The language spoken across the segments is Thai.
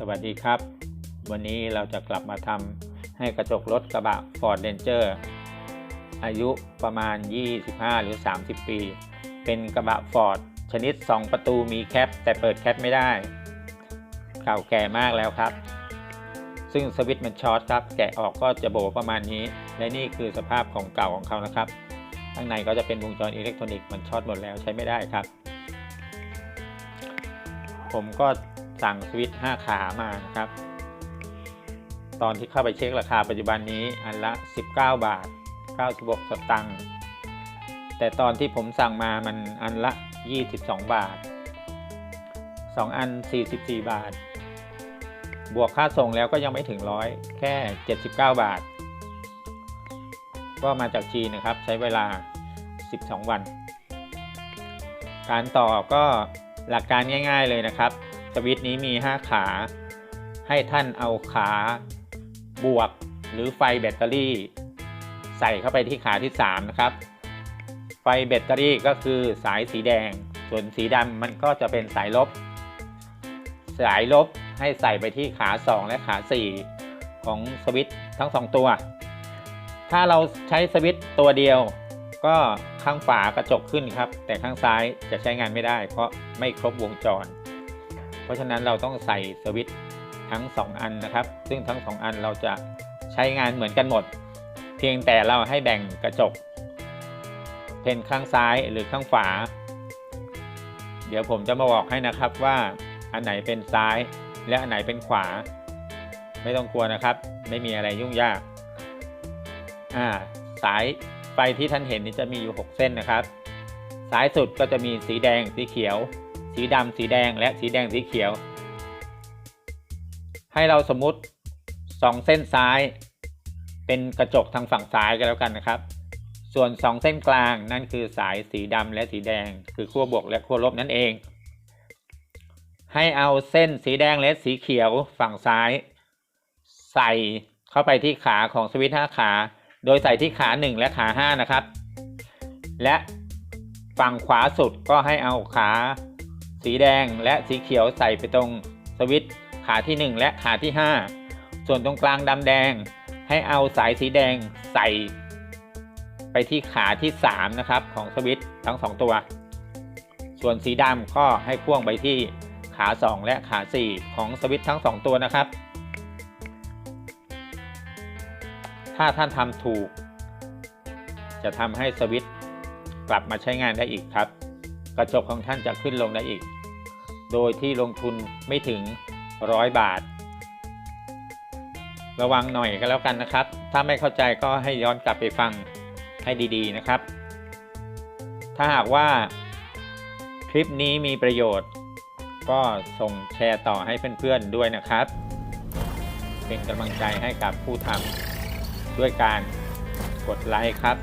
สวัสดีครับ วันนี้เราจะกลับมาทำให้กระจกรถกระบะ Ford Ranger อายุประมาณ 25 หรือ 30 ปี เป็นกระบะ Ford ชนิด 2 ประตูมีแคป แต่เปิดแคปไม่ได้ เก่าแก่มากแล้วครับ ซึ่งสวิตช์มันช็อตครับ แกะออกก็จะโบประมาณนี้ และนี่คือสภาพของเก่าของเขานะครับ ข้างในก็จะเป็นวงจรอิเล็กทรอนิกส์มันช็อตหมดแล้วใช้ไม่ได้ครับ ผมก็ สั่งสวิตช์5ขามานะครับ ตอนที่เข้าไปเช็คราคาปัจจุบันนี้อันละ 19 บาท 96 สตังค์แต่ตอนที่ผมสั่งมามันอันละ 22 บาท 2 อัน 44 บาท บวกค่าส่งแล้วก็ยังไม่ถึงร้อยแค่ 79 บาท ก็มาจากจีนนะครับใช้เวลา 12 วัน การต่อก็หลักการง่าย ๆเลยนะครับ สวิตช์นี้มี 5 ขา ให้ท่านเอาขาบวกหรือไฟแบตเตอรี่ ใส่เข้าไปที่ขาที่ 3 นะครับ ไฟแบตเตอรี่ก็คือสายสีแดง ส่วนสีดำมันก็จะเป็นสายลบ สายลบให้ใส่ไปที่ขา 2 และขา 4 ของสวิตช์ทั้ง 2 ตัว ถ้าเราใช้สวิตช์ตัวเดียวก็ข้างฝากระจกขึ้นครับ แต่ข้างซ้ายจะใช้งานไม่ได้ เพราะไม่ครบวงจร เพราะฉะนั้นเราต้องใส่สวิตช์ทั้ง 2 อันนะครับ ซึ่งทั้ง 2 อันเราจะใช้งานเหมือนกันหมด เพียงแต่เราให้แบ่งกระจกเป็นข้างซ้ายหรือข้างฝาเดี๋ยวผมจะมาบอกให้นะครับว่าอันไหนเป็นซ้ายและอันไหนเป็นขวา ไม่ต้องกลัวนะครับ ไม่มีอะไรยุ่งยากอ่าสายไฟที่ท่านเห็นนี่จะมีอยู่ 6 เส้นนะครับ ซ้ายสุดก็จะมีสีแดงสีเขียว สีดำสีแดงและสีแดงสีเขียว ให้เราสมมุติ 2 เส้นซ้าย เป็นกระจกทางฝั่งซ้ายก็แล้วกันนะครับ ส่วน 2 เส้นกลางนั่นคือสายสีดำและสีแดง คือขั้วบวกและขั้วลบนั่นเอง ให้เอาเส้นสีแดงและสีเขียวฝั่งซ้าย ใส่เข้าไปที่ขาของสวิตช์5ขา โดยใส่ที่ขา 1 และขา 5 นะครับ และฝั่งขวาสุดก็ให้เอาขา สีแดงและสีเขียวใส่ไปตรงสวิตช์ขาที่ 1 และขาที่ 5 ส่วนตรงกลางดำแดง ให้เอาสายสีแดงใส่ ไปที่ขาที่ 3 นะครับ ของสวิตช์ทั้ง 2 ตัว ส่วนสีดำก็ให้พ่วงไปที่ขา 2 และขา 4 ของสวิตช์ทั้ง 2 ตัวนะครับ ถ้าท่านทำถูก จะทำให้สวิตช์กลับมาใช้งานได้อีกครับ กระจกของท่านจะขึ้นลงได้อีก โดยที่ลงทุนไม่ถึงร้อยบาท ระวังหน่อยก็แล้วกันนะครับ ถ้าไม่เข้าใจก็ให้ย้อนกลับไปฟังให้ดีๆนะครับ ถ้าหากว่าคลิปนี้มีประโยชน์ ก็ส่งแชร์ต่อให้เพื่อนๆด้วยนะครับ เป็นกำลังใจให้กับผู้ทำด้วยการกดไลค์ครับ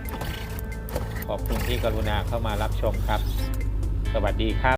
ขอบคุณที่กรุณาเข้ามารับชมครับ สวัสดีครับ